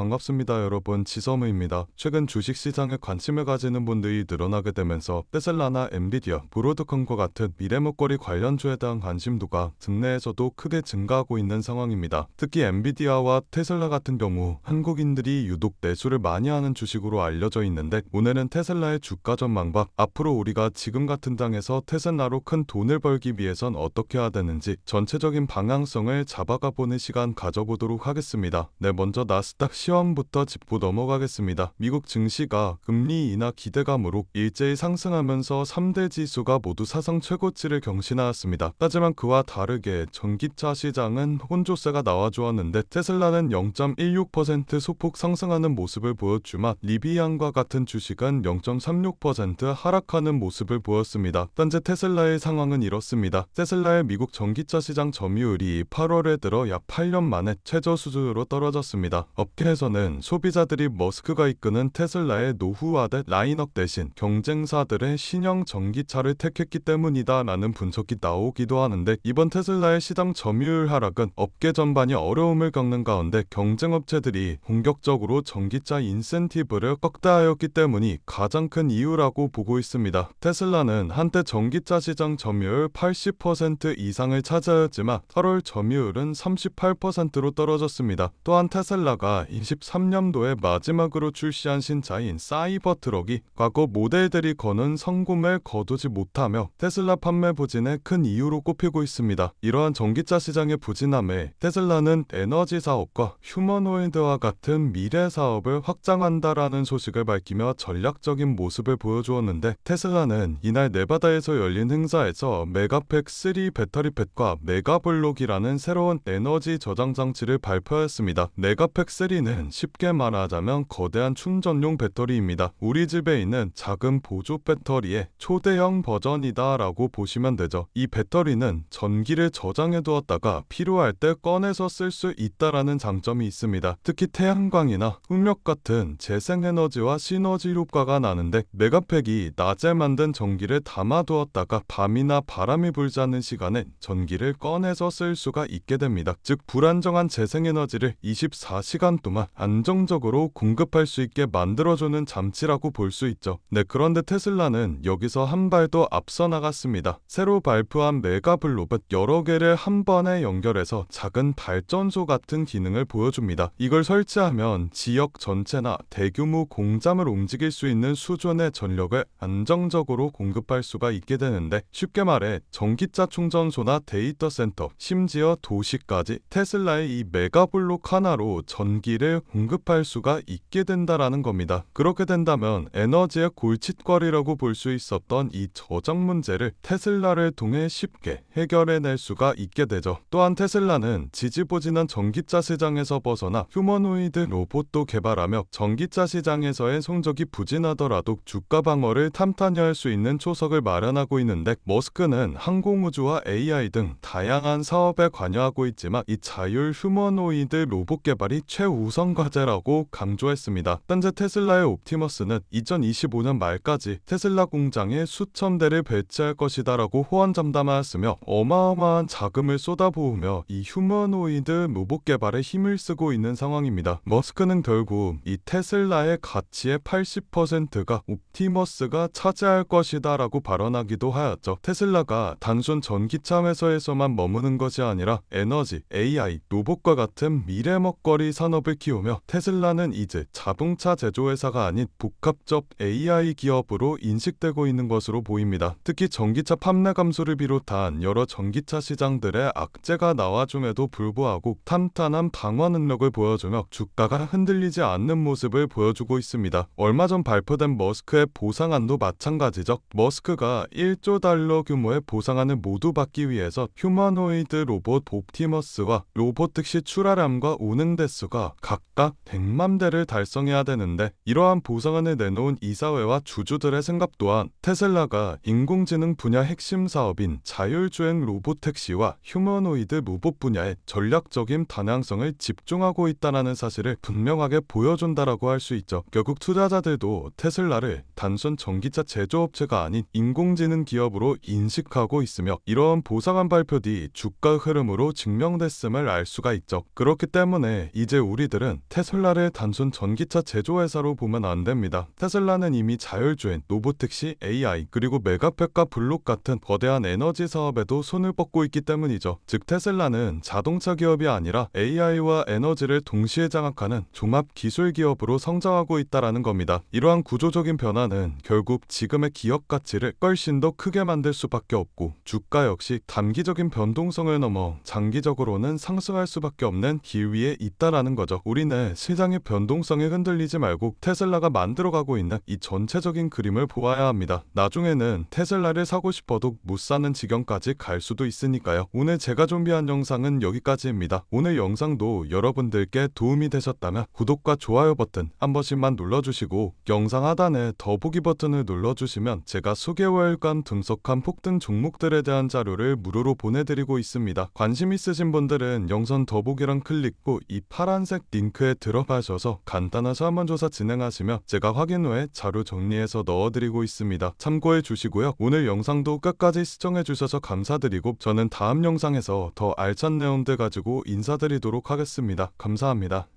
반갑습니다 여러분 지섬우입니다. 최근 주식시장에 관심을 가지는 분들이 늘어나게 되면서 테슬라나 엔비디아, 브로드컴과 같은 미래먹거리 관련주에 대한 관심도가 국내에서도 크게 증가하고 있는 상황입니다. 특히 엔비디아와 테슬라 같은 경우 한국인들이 유독 매수를 많이 하는 주식으로 알려져 있는데 오늘은 테슬라의 주가 전망과 앞으로 우리가 지금 같은 당에서 테슬라로 큰 돈을 벌기 위해선 어떻게 해야 되는지 전체적인 방향성을 잡아가 보는 시간 가져보도록 하겠습니다. 네, 먼저 나스닥 시황부터 짚고 넘어가겠습니다. 미국 증시가 금리 인하 기대감으로 일제히 상승하면서 3대 지수가 모두 사상 최고치를 경신하였습니다. 하지만 그와 다르게 전기차 시장은 혼조세가 나와주었는데 테슬라는 0.16% 소폭 상승하는 모습을 보였지만 리비안과 같은 주식은 0.36% 하락하는 모습을 보였습니다. 현재 테슬라의 상황은 이렇습니다. 테슬라의 미국 전기차 시장 점유율이 8월에 들어 약 8년 만에 최저 수준으로 떨어졌습니다. 업계 에서는 소비자들이 머스크가 이끄는 테슬라의 노후화된 라인업 대신 경쟁사들의 신형 전기차를 택했기 때문이다 라는 분석이 나오기도 하는데 이번 테슬라의 시장 점유율 하락은 업계 전반이 어려움을 겪는 가운데 경쟁업체들이 본격적으로 전기차 인센티브를 꺾다하였기 때문이 가장 큰 이유라고 보고 있습니다. 테슬라는 한때 전기차 시장 점유율 80% 이상을 차지하였지만 8월 점유율은 38%로 떨어졌습니다. 또한 테슬라가 23년도에 마지막으로 출시한 신차인 사이버 트럭이 과거 모델들이 거는 성공을 거두지 못하며 테슬라 판매 부진의 큰 이유로 꼽히고 있습니다. 이러한 전기차 시장의 부진함에 테슬라는 에너지 사업과 휴머노이드와 같은 미래 사업을 확장한다라는 소식을 밝히며 전략적인 모습을 보여주었는데 테슬라는 이날 네바다에서 열린 행사에서 메가팩 3 배터리 팩과 메가블록이라는 새로운 에너지 저장 장치를 발표했습니다. 메가팩 3는 쉽게 말하자면 거대한 충전용 배터리입니다. 우리 집에 있는 작은 보조 배터리의 초대형 버전이다 라고 보시면 되죠. 이 배터리는 전기를 저장해 두었다가 필요할 때 꺼내서 쓸 수 있다라는 장점이 있습니다. 특히 태양광이나 풍력 같은 재생에너지와 시너지 효과가 나는데 메가팩이 낮에 만든 전기를 담아 두었다가 밤이나 바람이 불지 않는 시간에 전기를 꺼내서 쓸 수가 있게 됩니다. 즉 불안정한 재생에너지를 24시간 동안 안정적으로 공급할 수 있게 만들어주는 장치라고 볼 수 있죠. 네, 그런데 테슬라는 여기서 한 발도 앞서 나갔습니다. 새로 발표한 메가블록은 여러 개를 한 번에 연결해서 작은 발전소 같은 기능을 보여줍니다. 이걸 설치하면 지역 전체나 대규모 공장을 움직일 수 있는 수준의 전력을 안정적으로 공급할 수가 있게 되는데 쉽게 말해 전기차 충전소나 데이터 센터, 심지어 도시까지 테슬라의 이 메가블록 하나로 전기 를 공급할 수가 있게 된다라는 겁니다. 그렇게 된다면 에너지의 골칫거리라고 볼 수 있었던 이 저장 문제를 테슬라를 통해 쉽게 해결해낼 수가 있게 되죠. 또한 테슬라는 지지부진한 전기차 시장에서 벗어나 휴머노이드 로봇도 개발하며 전기차 시장에서의 성적이 부진하더라도 주가 방어를 탄탄히 할 수 있는 초석을 마련하고 있는데 머스크는 항공우주와 AI 등 다양한 사업에 관여하고 있지만 이 자율 휴머노이드 로봇 개발이 최우선 과제라고 강조했습니다. 현재 테슬라의 옵티머스는 2025년 말까지 테슬라 공장에 수천 대를 배치할 것이다 라고 호언장담하였으며 어마어마한 자금을 쏟아부으며 이 휴머노이드 로봇 개발에 힘을 쓰고 있는 상황입니다. 머스크는 결국 이 테슬라의 가치의 80%가 옵티머스가 차지할 것이다 라고 발언하기도 하였죠. 테슬라가 단순 전기차 회사에서만 머무는 것이 아니라 에너지, AI, 로봇과 같은 미래 먹거리 산업을 키우 며 테슬라는 이제 자동차 제조회사가 아닌 복합적 AI 기업으로 인식되고 있는 것으로 보입니다. 특히 전기차 판매 감소를 비롯한 여러 전기차 시장들의 악재가 나와줌에도 불구하고 탄탄한 방어 능력을 보여주며 주가가 흔들리지 않는 모습을 보여주고 있습니다. 얼마 전 발표된 머스크의 보상안도 마찬가지죠. 머스크가 1조 달러 규모의 보상안을 모두 받기 위해서 휴머노이드 로봇 옵티머스와 로봇 특시 출하량과 운행 대수가 각각 100만 대를 달성해야 되는데 이러한 보상안을 내놓은 이사회와 주주들의 생각 또한 테슬라가 인공지능 분야 핵심 사업인 자율주행 로봇 택시와 휴머노이드 로봇 분야에 전략적인 다양성을 집중하고 있다는 사실을 분명하게 보여준다라고 할 수 있죠. 결국 투자자들도 테슬라를 단순 전기차 제조업체가 아닌 인공지능 기업으로 인식하고 있으며 이러한 보상안 발표 뒤 주가 흐름으로 증명됐음을 알 수가 있죠. 그렇기 때문에 이제 우리들은 우리는 테슬라를 단순 전기차 제조회사로 보면 안 됩니다. 테슬라는 이미 자율주행, 로보택시, AI, 그리고 메가팩과 블록 같은 거대한 에너지 사업에도 손을 뻗고 있기 때문이죠. 즉 테슬라는 자동차 기업이 아니라 AI와 에너지를 동시에 장악하는 종합 기술 기업으로 성장하고 있다라는 겁니다. 이러한 구조적인 변화는 결국 지금의 기업 가치를 훨씬 더 크게 만들 수밖에 없고 주가 역시 단기적인 변동성을 넘어 장기적으로는 상승할 수밖에 없는 길 위에 있다라는 거죠. 우리는 시장의 변동성에 흔들리지 말고 테슬라가 만들어가고 있는 이 전체적인 그림을 보아야 합니다. 나중에는 테슬라를 사고 싶어도 못 사는 지경까지 갈 수도 있으니까요. 오늘 제가 준비한 영상은 여기까지입니다. 오늘 영상도 여러분들께 도움이 되셨다면 구독과 좋아요 버튼 한 번씩만 눌러주시고 영상 하단에 더보기 버튼을 눌러주시면 제가 수개월간 분석한 폭등 종목들에 대한 자료를 무료로 보내드리고 있습니다. 관심 있으신 분들은 영상 더보기란 클릭 후 이 파란색 링크에 들어가셔서 간단한 설문조사 진행하시면 제가 확인 후에 자료 정리해서 넣어드리고 있습니다. 참고해 주시고요. 오늘 영상도 끝까지 시청해 주셔서 감사드리고 저는 다음 영상에서 더 알찬 내용들 가지고 인사드리도록 하겠습니다. 감사합니다.